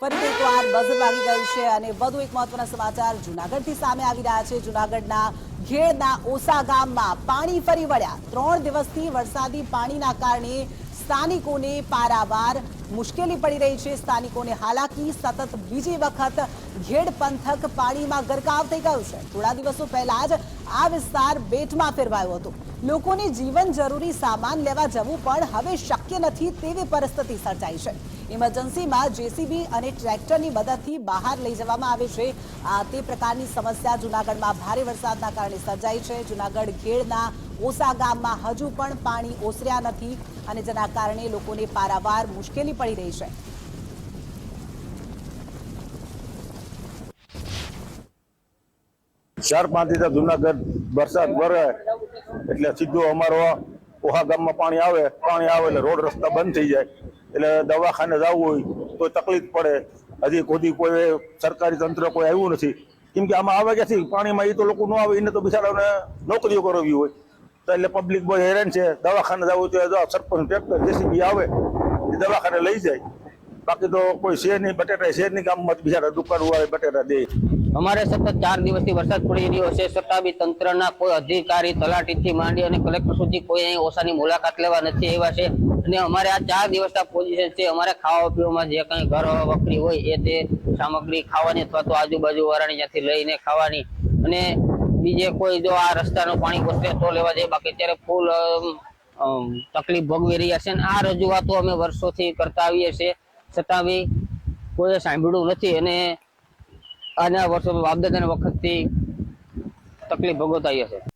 ફરીથી એકવાર બઝર વાગી ગયું છે અને વધુ એક મહત્વના સમાચાર જુનાગઢથી સામે આવી રહ્યા છે. જુનાગઢના ઘેડના ઓસા ગામમાં પાણી ફરી વળ્યા. ત્રણ દિવસથી વરસાદી પાણીના કારણે સ્થાનિકોને પારાવાર મુશ્કેલી પડી રહી છે. સ્થાનિકોને હાલાકી, સતત બીજી વખત ઘેડ પંથક પાણીમાં ગરકાવ થઈ ગયું છે. થોડા દિવસો પહેલા જ આ વિસ્તાર બેટમાં ફેરવાયો હતો. લોકોને જીવન જરૂરી સામાન લેવા જવું પણ હવે શક્ય નથી તેવી પરિસ્થિતિ સર્જાઈ છે. ઇમરજન્સીમાં જેસીબી અને ટ્રેક્ટરની મદદથી બહાર લઈ જવામાં આવે છે. આ તે પ્રકારની સમસ્યા જુનાગઢમાં ભારે વરસાદના કારણે સર્જાઈ છે. જુનાગઢ ઘેડના ઓસા ગામમાં હજુ પણ પાણી ઓસર્યા નથી અને જેના કારણે લોકોને પારાવાર મુશ્કેલી પડી રહી છે. ચાર પાંચથી જુનાગઢ વરસાદ વરે, એટલે સીધું અમારો ઓહા ગામમાં પાણી આવે પાણી આવે એટલે રોડ રસ્તા બંધ થઈ જાય. એટલે દવાખાને જવું હોય તો તકલીફ પડે. હજી કોઈ કોઈ સરકારી તંત્ર કોઈ આવ્યું નથી. કેમ કે આમાં આવે ક્યાંથી? પાણીમાં એ તો લોકો ન આવે એને તો બિચારાને નોકરીઓ કરવી હોય. તો એટલે પબ્લિક બહુ હેરાન છે. દવાખાને જવું તો સરપંચ, ટ્રેક્ટર, જેસીબી આવે. દવાખાને લઈ જાય. બાકી તો કોઈ શેર નહીં, બટેટા શેરની ગામમાં, બિચારા દુકાન વાળા બટેટા દે. અમારે સતત ચાર દિવસથી વરસાદ પડી રહ્યો છે. છતાં બી તંત્રના કોઈ અધિકારી, તલાટીથી માંડી અને કલેક્ટર સુધી કોઈ અહીં ઓસાની મુલાકાત લેવા નથી એવા છે. અને અમારે આ ચાર દિવસના પોઝિશન છે. અમારે ખાવા પીવામાં જે કંઈ ઘર વકરી હોય એ તે સામગ્રી ખાવાની અથવા તો આજુબાજુ વાળાની ત્યાંથી લઈને ખાવાની. અને બીજે કોઈ જો આ રસ્તાનું પાણી ઘૂસે તો લેવા જાય. બાકી અત્યારે ફૂલ તકલીફ ભોગવી રહ્યા છે અને આ રજૂઆતો અમે વર્ષોથી કરતા આવીએ છીએ. છતાં બી કોઈએ સાંભળ્યું નથી અને આના વર્ષો બાપદાદાના વખતથી તકલીફ ભોગવતા આવીએ છે